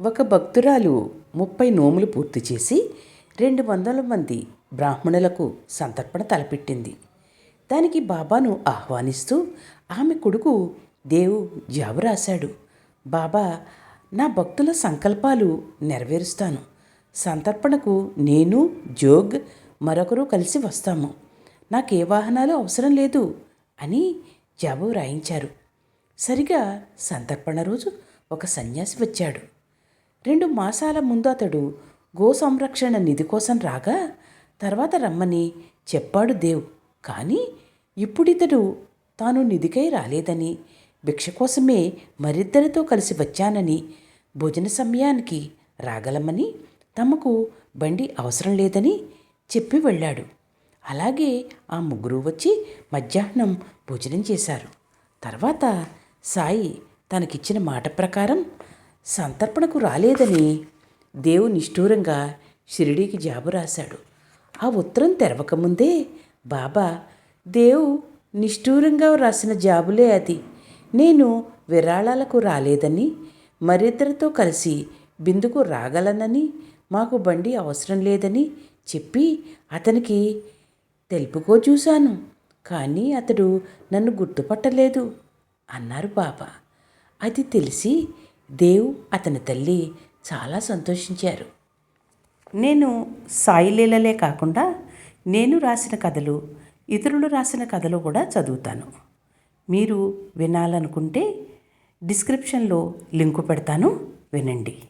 ఒక భక్తురాలు ముప్పై నోములు పూర్తి చేసి రెండు వందల మంది బ్రాహ్మణులకు సంతర్పణ తలపెట్టింది. దానికి బాబాను ఆహ్వానిస్తూ ఆమె కొడుకు దేవు జాబు రాశాడు. బాబా నా భక్తుల సంకల్పాలు నెరవేరుస్తాను. సంతర్పణకు నేను జోగ్ మరొకరు కలిసి వస్తాము. నాకే వాహనాలు అవసరం లేదు అని జాబు రాయించారు. సరిగా సంతర్పణ రోజు ఒక సన్యాసి వచ్చాడు. రెండు మాసాల ముందు అతడు గో సంరక్షణ నిధి కోసం రాగా తర్వాత రమ్మని చెప్పాడు దేవ్. కానీ ఇప్పుడితడు తాను నిధికై రాలేదని భిక్ష కోసమే మరిద్దరితో కలిసి వచ్చానని భోజన సమయానికి రాగలమని తమకు బండి అవసరం లేదని చెప్పి వెళ్ళాడు. అలాగే ఆ ముగ్గురు వచ్చి మధ్యాహ్నం భోజనం చేశారు. తర్వాత సాయి తనకిచ్చిన మాట ప్రకారం సంతర్పణకు రాలేదని దేవు నిష్ఠూరంగా షిరిడీకి జాబు రాశాడు. ఆ ఉత్తరం తెరవకముందే బాబా దేవు నిష్ఠూరంగా రాసిన జాబులే అది. నేను విరాళాలకు రాలేదని మరిద్దరితో కలిసి బిందుకు రాగలనని మాకు బండి అవసరం లేదని చెప్పి అతనికి తెలుపుకో చూశాను. కానీ అతడు నన్ను గుర్తుపట్టలేదు అన్నారు బాబా. అది తెలిసి దేవ్ అతని తల్లి చాలా సంతోషించారు. నేను సాయిలీలలే కాకుండా నేను రాసిన కథలు ఇతరులు రాసిన కథలు కూడా చదువుతాను. మీరు వినాలనుకుంటే డిస్క్రిప్షన్లో లింకు పెడతాను. వినండి.